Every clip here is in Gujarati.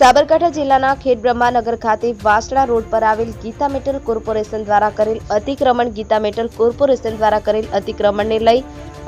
સાબરકાંઠા જિલ્લાના ખેડબ્રહ્માનગર ખાતે વાસણા રોડ પર આવેલ ગીતા મેટલ કોર્પોરેશન દ્વારા કરેલ અતિક્રમણ, ગીતા મેટલ કોર્પોરેશન દ્વારા કરેલ અતિક્રમણને લઈ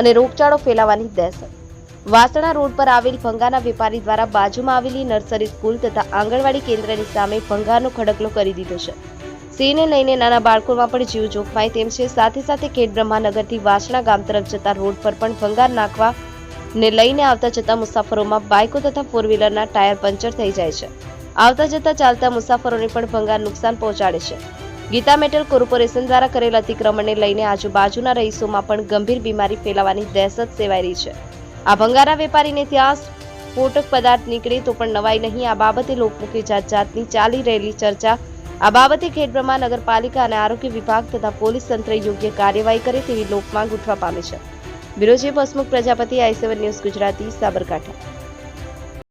અને રોગચાળો ફેલાવાની દહેશત. વાસણા રોડ પર આવેલ ભંગાના વેપારી દ્વારા બાજુમાં આવેલી નર્સરી સ્કૂલ તથા આંગણવાડી કેન્દ્રની સામે ભંગારનો ખડકલો કરી દીધો છે. સિંહને લઈને નાના બાળકોમાં પણ જીવ જોખમાય તેમ છે. સાથે સાથે ખેડબ્રહ્માનગરથી વાસણા ગામ તરફ જતા રોડ પર પણ ભંગાર નાખવા ને લઈને આવતા જતા મુસાફરોમાં બાઇકો તથા ફોર વ્હીલરના ટાયર પંચર થઈ જાય છે. આવતા જતા ચાલતા મુસાફરોને પણ ભંગાર નુકસાન પહોંચાડે છે. ગીતા મેટલ કોર્પોરેશન દ્વારા કરેલ અતિક્રમણને લઈને આજુબાજુના રહીશોમાં પણ ગંભીર બીમારી ફેલાવાની દહેશત સેવાઈ રહી છે. આ ભંગારા વેપારીને ત્યાં સ્ફોટક પદાર્થ નીકળે તો પણ નવાઈ નહીં, આ બાબતે લોકમુખી જાત જાતની ચાલી રહેલી ચર્ચા. આ બાબતે ખેડબ્રહ્મા નગરપાલિકા અને આરોગ્ય વિભાગ તથા પોલીસ તંત્ર યોગ્ય કાર્યવાહી કરે તેવી લોકમાંગ ઉઠવા પામી છે. Bureau chief Prajapati I seven news Gujarati Sabarkantha.